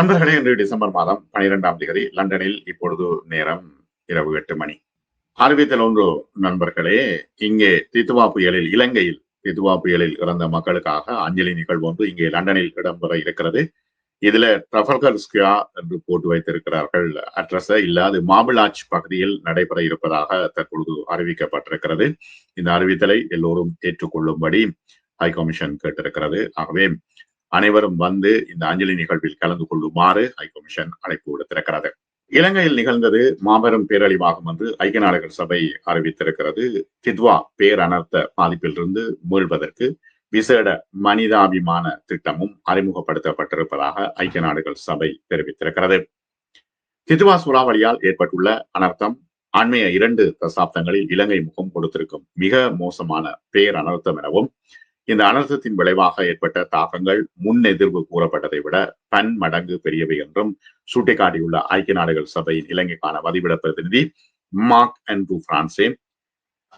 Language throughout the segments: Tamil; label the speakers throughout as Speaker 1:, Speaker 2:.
Speaker 1: நண்பர்களே இன்று டிசம்பர் மாதம் பனிரெண்டாம் தேதி லண்டனில் இப்பொழுது நேரம் இரவு எட்டு மணி. அறிவித்தல் ஒன்று நண்பர்களே இங்கே தித்துவா புயலில் இலங்கையில் தித்துவா புயலில் இறந்த மக்களுக்காக அஞ்சலி நிகழ்வு ஒன்று இங்கே லண்டனில் இடம்பெற இருக்கிறது. இதுல ட்ரஃபல்கர் ஸ்கியா என்று போட்டு வைத்திருக்கிறார்கள். அட்ரஸ இல்லாது மாபிளாச் பகுதியில் நடைபெற இருப்பதாக தற்பொழுது அறிவிக்கப்பட்டிருக்கிறது. இந்த அறிவித்தலை எல்லோரும் ஏற்றுக்கொள்ளும்படி ஹை கமிஷன் கேட்டிருக்கிறது. ஆகவே அனைவரும் வந்து இந்த அஞ்சலி நிகழ்வில் கலந்து கொள்ளுமாறு ஹைகமிஷன் அழைப்பு விடுத்திருக்கிறது. இலங்கையில் நிகழ்ந்தது மாபெரும் பேரழிவாகும் என்று ஐக்கிய நாடுகள் சபை அறிவித்திருக்கிறது. தித்வா பேரனர்த்த பாதிப்பிலிருந்து மீள்வதற்கு விசேட மனிதாபிமான திட்டமும் அறிமுகப்படுத்தப்பட்டிருப்பதாக ஐக்கிய நாடுகள் சபை தெரிவித்திருக்கிறது. கித்வா சூறாவளியால் ஏற்பட்டுள்ள அனர்த்தம் அண்மைய இரண்டு தசாப்தங்களில் இலங்கை முகம் கொடுத்திருக்கும் மிக மோசமான பேரனர்த்தம் எனவும் இந்த அனர்த்தத்தின் விளைவாக ஏற்பட்ட தாக்கங்கள் முன்னெதிர்வு கூறப்பட்டதை விட பன் மடங்கு பெரியவை என்றும் சுட்டிக்காட்டியுள்ள ஐக்கிய நாடுகள் சபையின் இலங்கைக்கான வதிவிட பிரதிநிதி மார்க் அண்ட் பிரான்சே.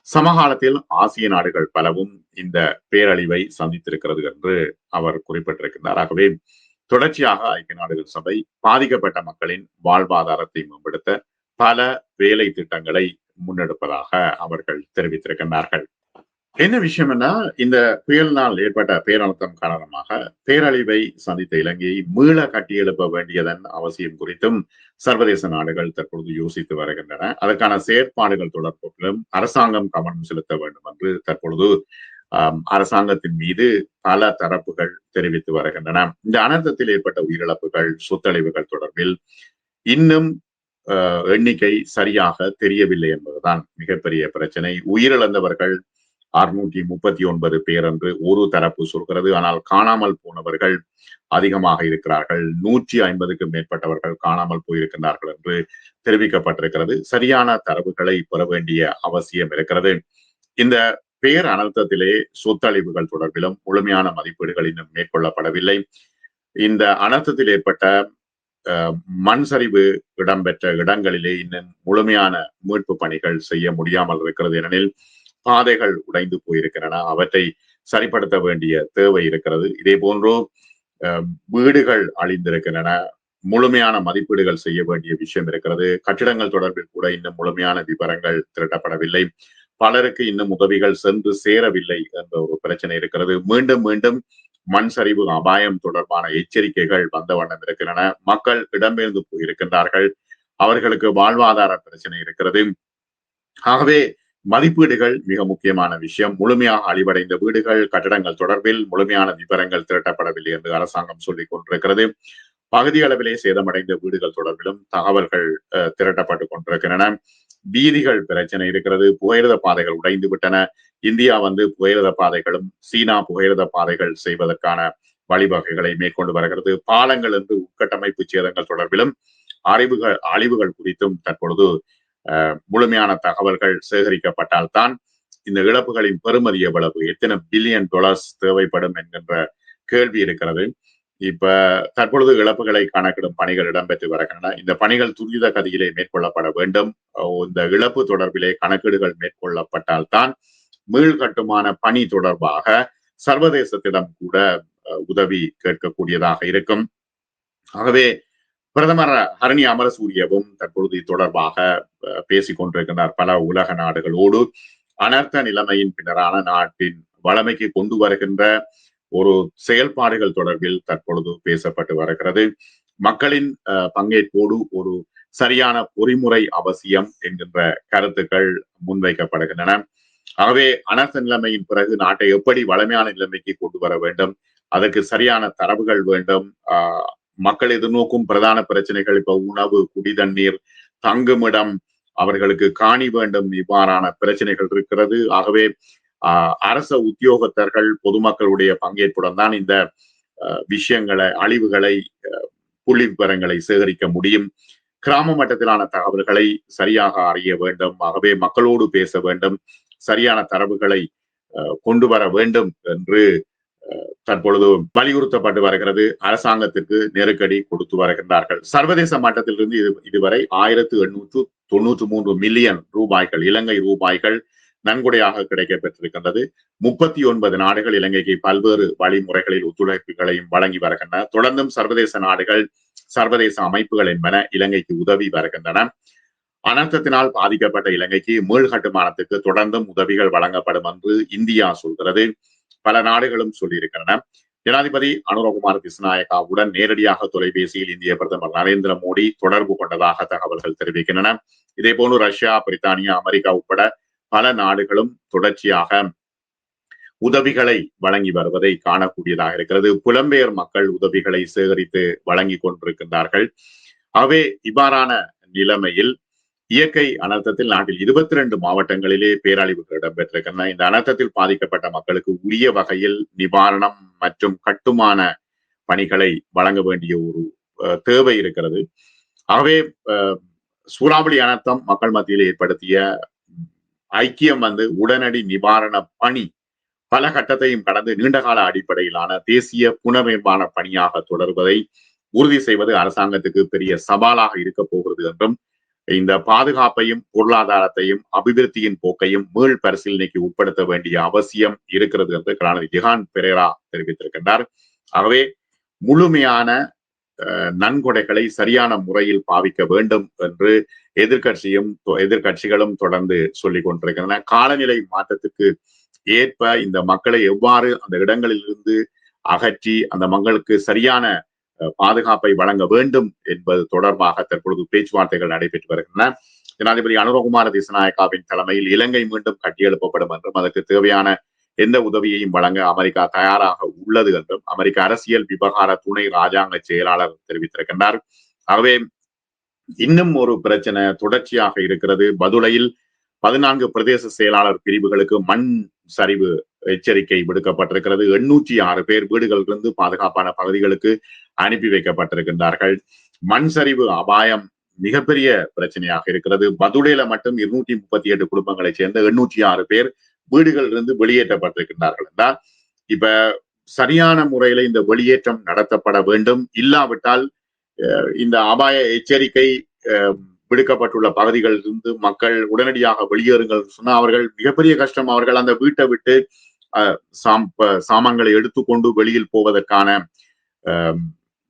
Speaker 1: சமகாலத்தில் ஆசிய நாடுகள் பலவும் இந்த பேரழிவை சந்தித்திருக்கிறது என்று அவர் குறிப்பிட்டிருக்கின்றார். ஆகவே தொடர்ச்சியாக ஐக்கிய நாடுகள் சபை பாதிக்கப்பட்ட மக்களின் வாழ்வாதாரத்தை மேம்படுத்த பல வேலை திட்டங்களை முன்னெடுப்பதாக அவர்கள் தெரிவித்திருக்கின்றார்கள். என்ன விஷயம்னா இந்த புயலினால் ஏற்பட்ட பேரழுத்தம் காரணமாக பேரழிவை சந்தித்த இலங்கையை மீள கட்டியெழுப்ப வேண்டியதன் அவசியம் குறித்தும் சர்வதேச நாடுகள் தற்பொழுது யோசித்து வருகின்றன. அதற்கான செயற்பாடுகள் தொடர்பிலும் அரசாங்கம் கவனம் செலுத்த வேண்டும் என்று தற்பொழுது அரசாங்கத்தின் மீது பல தரப்புகள் தெரிவித்து வருகின்றன. இந்த அனர்த்தத்தில் ஏற்பட்ட உயிரிழப்புகள் சொத்தழிவுகள் தொடர்பில் இன்னும் எண்ணிக்கை சரியாக தெரியவில்லை என்பதுதான் மிகப்பெரிய பிரச்சனை. உயிரிழந்தவர்கள் அறுநூற்றி முப்பத்தி ஒன்பது பேர் என்று ஒரு தரப்பு சொல்கிறது. ஆனால் காணாமல் போனவர்கள் அதிகமாக இருக்கிறார்கள். நூற்றி ஐம்பதுக்கும் மேற்பட்டவர்கள் காணாமல் போயிருக்கின்றார்கள் என்று தெரிவிக்கப்பட்டிருக்கிறது. சரியான தரவுகளை பெற வேண்டிய அவசியம் இருக்கிறது. இந்த பேர் அனர்த்தத்திலே சொத்தழிவுகள் தொடர்பிலும் முழுமையான மதிப்பீடுகள் இன்னும் மேற்கொள்ளப்படவில்லை. இந்த அனர்த்தத்தில் ஏற்பட்ட மண் சரிவு இடம்பெற்ற இடங்களிலே இன்னும் முழுமையான மீட்பு பணிகள் செய்ய முடியாமல் இருக்கிறது. ஏனெனில் பாதைகள் உடைந்து போயிருக்கின்றன. அவற்றை சரிப்படுத்த வேண்டிய தேவை இருக்கிறது. இதே போன்றோ வீடுகள் அழிந்திருக்கின்றன. முழுமையான மதிப்பீடுகள் செய்ய வேண்டிய விஷயம் இருக்கிறது. கட்டிடங்கள் தொடர்பில் கூட இன்னும் முழுமையான விவரங்கள் திரட்டப்படவில்லை. பலருக்கு இன்னும் உதவிகள் சென்று சேரவில்லை என்ற ஒரு பிரச்சனை இருக்கிறது. மீண்டும் மீண்டும் மண் சரிவு அபாயம் தொடர்பான எச்சரிக்கைகள் வந்த வண்ணம் இருக்கின்றன. மக்கள் இடம்பெயர்ந்து போயிருக்கின்றார்கள். அவர்களுக்கு வாழ்வாதார பிரச்சனை இருக்கிறது. ஆகவே மதிப்பீடுகள் மிக முக்கியமான விஷயம். முழுமையாக அழிவடைந்த வீடுகள் கட்டடங்கள் தொடர்பில் முழுமையான விவரங்கள் திரட்டப்படவில்லை என்று அரசாங்கம் சொல்லிக் கொண்டிருக்கிறது. பகுதி அளவிலே சேதமடைந்த வீடுகள் தொடர்பிலும் தகவல்கள் திரட்டப்பட்டுக் கொண்டிருக்கின்றன. வீதிகள் பிரச்சனை இருக்கிறது. புகையிரத பாதைகள் உடைந்து விட்டன. இந்தியா வந்து புகையிரத பாதைகளும் சீனா புகையிரத பாதைகள் செய்வதற்கான வழிவகைகளை மேற்கொண்டு வருகிறது. பாலங்கள் என்று உட்கட்டமைப்பு சேதங்கள் தொடர்பிலும் அறிவுகள் அழிவுகள் குறித்தும் தற்பொழுது முழுமையான தகவல்கள் சேகரிக்கப்பட்டால்தான் இந்த இழப்புகளின் பெறுமதி எவ்வளவு எத்தனை பில்லியன் டாலர்ஸ் தேவைப்படும் என்கின்ற கேள்வி இருக்கிறது. இப்ப தற்பொழுது இழப்புகளை கணக்கிடும் பணிகள் இடம்பெற்று வருகின்றன. இந்த பணிகள் துரித கதியிலே மேற்கொள்ளப்பட வேண்டும். இந்த இழப்பு தொடர்பிலே கணக்கீடுகள் மேற்கொள்ளப்பட்டால்தான் மீள் கட்டுமான பணி தொடர்பாக சர்வதேசத்திடம் கூட உதவி கேட்கக்கூடியதாக இருக்கும். ஆகவே பிரதமர் ஹரணி அமரசூரியவும் தற்பொழுது தொடர்பாக பேசிக் கொண்டிருக்கின்றார். பல உலக நாடுகளோடு அனர்த்த நிலைமையின் பின்னரான நாட்டின் வளமைக்கு கொண்டு வருகின்ற ஒரு செயல்பாடுகள் தொடர்பில் தற்பொழுது பேசப்பட்டு வருகிறது. மக்களின் பங்கேற்போடு ஒரு சரியான பொறிமுறை அவசியம் என்கின்ற கருத்துக்கள் முன்வைக்கப்படுகின்றன. ஆகவே அனர்த்த நிலைமையின் பிறகு நாட்டை எப்படி வளமையான நிலைமைக்கு கொண்டு வர வேண்டும் அதற்கு சரியான தரவுகள் வேண்டும் மக்கள் எதிர்நோக்கும் பிரதான பிரச்சனைகள் இப்ப உணவு குடிதண்ணீர் தங்குமிடம் அவர்களுக்கு காணி வேண்டும் இவ்வாறான பிரச்சனைகள் இருக்கிறது. ஆகவே அரச உத்தியோகத்தர்கள் பொதுமக்களுடைய பங்கேற்புடன் தான் இந்த விஷயங்களை அழிவுகளை புள்ளி விவரங்களை சேகரிக்க முடியும். கிராம மட்டத்திலான தகவல்களை சரியாக அறிய வேண்டும். ஆகவே மக்களோடு பேச வேண்டும். சரியான தரவுகளை கொண்டு வர வேண்டும் என்று தற்பொழுது வலியுறுத்தப்பட்டு வருகிறது. அரசாங்கத்திற்கு நெருக்கடி கொடுத்து வருகின்றார்கள். சர்வதேச மட்டத்திலிருந்து இது இதுவரை ஆயிரத்து எண்ணூற்று தொண்ணூற்று மூன்று மில்லியன் ரூபாய்கள் இலங்கை ரூபாய்கள் நன்கொடையாக கிடைக்க பெற்றிருக்கின்றது முப்பத்தி ஒன்பது நாடுகள் இலங்கைக்கு பல்வேறு வழிமுறைகளில் ஒத்துழைப்புகளையும் வழங்கி வருகின்றன. தொடர்ந்தும் சர்வதேச நாடுகள் சர்வதேச அமைப்புகள் என்பன இலங்கைக்கு உதவி வருகின்றன. அனர்த்தத்தினால் பாதிக்கப்பட்ட இலங்கைக்கு மீள்கட்டுமானத்துக்கு தொடர்ந்தும் உதவிகள் வழங்கப்படும் என்று இந்தியா சொல்கிறது. பல நாடுகளும் சொல்லியிருக்கின்றன. ஜனாதிபதி அனுரகுமார் கிருஷ்ணநாயக்காவுடன் நேரடியாக தொலைபேசியில் இந்திய பிரதமர் நரேந்திர மோடி தொடர்பு கொண்டதாக தகவல்கள் தெரிவிக்கின்றன. இதே போன்று ரஷ்யா பிரித்தானியா அமெரிக்கா உட்பட பல நாடுகளும் தொடர்ச்சியாக உதவிகளை வழங்கி வருவதை காணக்கூடியதாக இருக்கிறது. புலம்பெயர் மக்கள் உதவிகளை சேகரித்து வழங்கி கொண்டிருக்கின்றார்கள். ஆகவே இவ்வாறான நிலைமையில் இயற்கை அனர்த்தத்தில் நாட்டில் இருபத்தி ரெண்டு மாவட்டங்களிலே பேரழிவுகள் இடம்பெற்றிருக்கின்றன. இந்த அனர்த்தத்தில் பாதிக்கப்பட்ட மக்களுக்கு உரிய வகையில் நிவாரணம் மற்றும் கட்டுமான பணிகளை வழங்க வேண்டிய ஒரு தேவை இருக்கிறது. ஆகவே சூறாவளி அனர்த்தம் மக்கள் மத்தியில் ஏற்படுத்திய ஐக்கியம் வந்து உடனடி நிவாரண பணி பல கட்டத்தையும் கடந்து நீண்டகால அடிப்படையிலான தேசிய புனர்நிர்மாண பணியாக தொடர்வதை உறுதி செய்வது அரசாங்கத்துக்கு பெரிய சவாலாக இருக்க போகிறது என்றும் இந்த பாதுகாப்பையும் பொருளாதாரத்தையும் அபிவிருத்தியின் போக்கையும் மீள் பரிசீலனைக்கு உட்படுத்த வேண்டிய அவசியம் இருக்கிறது என்று கலாநிதி ஜிஹான் பெரேரா தெரிவித்திருக்கின்றார். ஆகவே முழுமையான நன்கொடைகளை சரியான முறையில் பாவிக்க வேண்டும் என்று எதிர்கட்சியும் எதிர்கட்சிகளும் தொடர்ந்து சொல்லிக் கொண்டிருக்கின்றன. காலநிலை மாற்றத்துக்கு ஏற்ப இந்த மக்களை எவ்வாறு அந்த இடங்களிலிருந்து அகற்றி அந்த மக்களுக்கு சரியான பாதுகாப்பை வழங்க வேண்டும் என்பது தொடர்பாக தற்பொழுது பேச்சுவார்த்தைகள் நடைபெற்று வருகின்றன. ஜனாதிபதி அனுரகுமார திசநாயக்காவின் தலைமையில் இலங்கை மீண்டும் கட்டியெழுப்பப்படும் என்றும் அதற்கு தேவையான எந்த உதவியையும் வழங்க அமெரிக்கா தயாராக உள்ளது என்றும் அமெரிக்க அரசியல் விவகார துணை ராஜாங்க செயலாளர் தெரிவித்திருக்கின்றார். ஆகவே இன்னும் ஒரு பிரச்சனை தொடர்ச்சியாக இருக்கிறது. பதுளையில் பதினான்கு பிரதேச செயலாளர் பிரிவுகளுக்கு மண் சரிவு எச்சரிக்கை விடுக்கப்பட்டிருக்கிறது. எண்ணூற்றி ஆறு பேர் வீடுகளிலிருந்து பாதுகாப்பான பகுதிகளுக்கு அனுப்பி வைக்கப்பட்டிருக்கின்றார்கள். மண் சரிவு அபாயம் மிகப்பெரிய பிரச்சனையாக இருக்கிறது. பதுடையில மட்டும் இருநூற்றி முப்பத்தி எட்டு குடும்பங்களைச் சேர்ந்த எண்ணூற்றி ஆறு பேர் வீடுகளிலிருந்து வெளியேற்றப்பட்டிருக்கின்றார்கள் என்றால் இப்ப சரியான முறையில இந்த வெளியேற்றம் நடத்தப்பட வேண்டும். இல்லாவிட்டால் இந்த அபாய எச்சரிக்கை விடுக்கப்பட்டுள்ள பகுதிகளிலிருந்து மக்கள் உடனடியாக வெளியேறுங்கள் சொன்னா அவர்கள் மிகப்பெரிய கஷ்டம். அவர்கள் அந்த வீட்டை விட்டு சாம் சாமான்களை எடுத்துக்கொண்டு வெளியில் போவதற்கான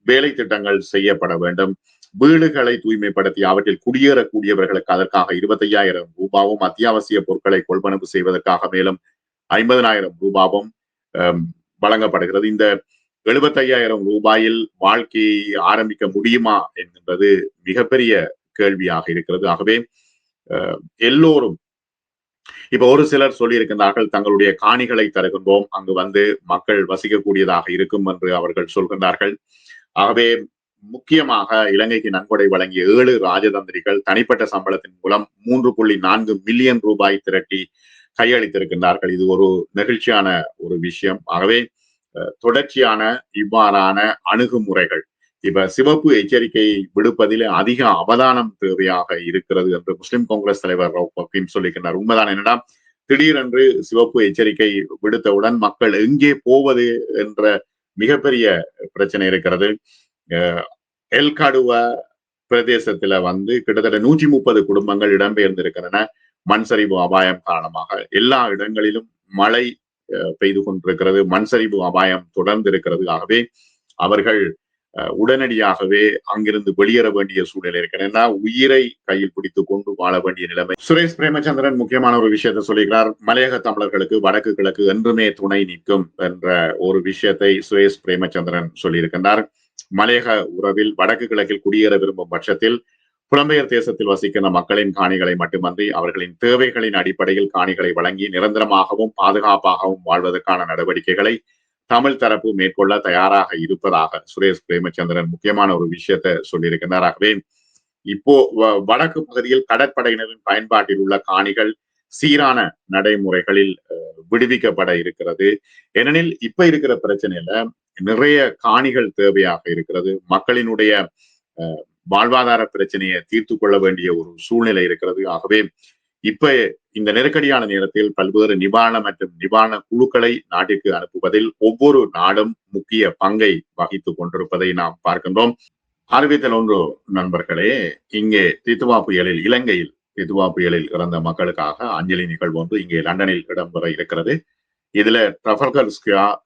Speaker 1: வேலை திட்டங்கள் செய்யப்பட வேண்டும். வீடுகளை தூய்மைப்படுத்தி அவற்றில் குடியேறக்கூடியவர்களுக்கு அதற்காக இருபத்தையாயிரம் ரூபாவும் அத்தியாவசிய பொருட்களை கொள்வனவு செய்வதற்காக மேலும் ஐம்பதனாயிரம் ரூபாவும் வழங்கப்படுகிறது. இந்த எழுபத்தையாயிரம் ரூபாயில் வாழ்க்கையை ஆரம்பிக்க முடியுமா? என்கின்றது மிகப்பெரிய கேள்வியாக இருக்கிறது. ஆகவே எல்லோரும் இப்ப ஒரு சிலர் சொல்லியிருக்கின்றார்கள் தங்களுடைய காணிகளை தருகின்றோம் அங்கு வந்து மக்கள் வசிக்கக்கூடியதாக இருக்கும் என்று அவர்கள் சொல்கின்றார்கள். ஆகவே முக்கியமாக இலங்கைக்கு நன்கொடை வழங்கிய ஏழு ராஜதந்திரிகள் தனிப்பட்ட சம்பளத்தின் மூலம் மூன்று புள்ளி நான்கு மில்லியன் ரூபாய் திரட்டி கையளித்திருக்கின்றார்கள். இது ஒரு நெகிழ்ச்சியான ஒரு விஷயம். ஆகவே தொடர்ச்சியான இவ்வாறான அணுகுமுறைகள் இப்ப சிவப்பு எச்சரிக்கை விடுப்பதில் அதிக அவதானம் தேவையாக இருக்கிறது என்று முஸ்லிம் காங்கிரஸ் தலைவர் ரவுஃபீம் சொல்லியிருக்கிறார் உண்மைதான். என்னடா? திடீரென்று சிவப்பு எச்சரிக்கை விடுத்தவுடன் மக்கள் எங்கே போவது என்ற மிகப்பெரிய பிரச்சனை இருக்கிறது. எல்காடுவ பிரதேசத்துல வந்து கிட்டத்தட்ட நூற்றி முப்பது குடும்பங்கள் இடம்பெயர்ந்திருக்கின்றன. மண் சரிவு அபாயம் காரணமாக எல்லா இடங்களிலும் மழை பெய்து கொண்டிருக்கிறது. மண் சரிவு அபாயம் தொடர்ந்து இருக்கிறது ஆகவே அவர்கள் உடனடியாகவே அங்கிருந்து வெளியேற வேண்டிய சூழ்நிலை இருக்கிறது உயிரை கையில் பிடித்து கொண்டு வாழ வேண்டிய நிலைமை. சுரேஷ் பிரேமச்சந்திரன் முக்கியமான ஒரு விஷயத்தை சொல்லுகிறார் மலையக தமிழர்களுக்கு வடக்கு கிழக்கு என்றுமே துணை நிற்கும் என்ற ஒரு விஷயத்தை சுரேஷ் பிரேமச்சந்திரன் சொல்லியிருக்கின்றார். மலையக உறவில் வடக்கு கிழக்கில் குடியேற விரும்பும் பட்சத்தில் புலம்பெயர் தேசத்தில் வசிக்கின்ற மக்களின் காணிகளை மட்டுமன்றி அவர்களின் தேவைகளின் அடிப்படையில் காணிகளை வழங்கி நிரந்தரமாகவும் பாதுகாப்பாகவும் வாழ்வதற்கான நடவடிக்கைகளை தமிழ் தரப்பு மேற்கொள்ள தயாராக இருப்பதாக சுரேஷ் பிரேமச்சந்திரன் முக்கியமான ஒரு விஷயத்தை சொல்லியிருக்கின்றார் ஆகவே இப்போ வடக்கு பகுதியில் கடற்படையினரின் பயன்பாட்டில் உள்ள காணிகள் சீரான நடைமுறைகளில் விடுவிக்கப்பட இருக்கிறது. ஏனெனில் இப்ப இருக்கிற பிரச்சனையில நிறைய காணிகள் தேவையாக இருக்கிறது. மக்களினுடைய வாழ்வாதார பிரச்சனையை தீர்த்து கொள்ள வேண்டிய ஒரு சூழ்நிலை இருக்கிறது. ஆகவே இப்ப இந்த நெருக்கடியான நேரத்தில் பல்வேறு நிவாரண மற்றும் நிவாரண குழுக்களை நாட்டிற்கு அனுப்புவதில் ஒவ்வொரு நாடும் முக்கிய பங்கை வகித்துக் கொண்டிருப்பதை நாம் பார்க்கின்றோம். அறிவித்தல் ஒன்று நண்பர்களே இங்கே தித்துவா புயலில் இலங்கையில் தித்துவா புயலில் இறந்த மக்களுக்காக அஞ்சலி நிகழ்வு ஒன்று இங்கே லண்டனில் இடம்பெற இருக்கிறது. இதுல ட்ரஃபல்கர்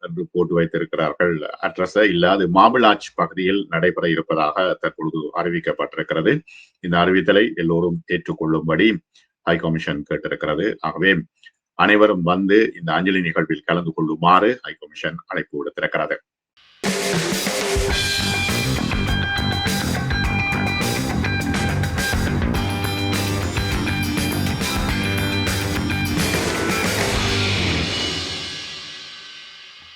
Speaker 1: என்று போட்டு வைத்திருக்கிறார்கள். அட்ரஸ இல்லாது மாபிளாச் பகுதியில் நடைபெற இருப்பதாக தற்பொழுது அறிவிக்கப்பட்டிருக்கிறது. இந்த அறிவித்தலை எல்லோரும் ஏற்றுக்கொள்ளும்படி ஹை கமிஷன் கேட்டிருக்கிறது. ஆகவே அனைவரும் வந்து இந்த அஞ்சலி நிகழ்வில் கலந்து கொள்ளுமாறு ஹை கமிஷன் அழைப்பு விடுத்திருக்கிறது.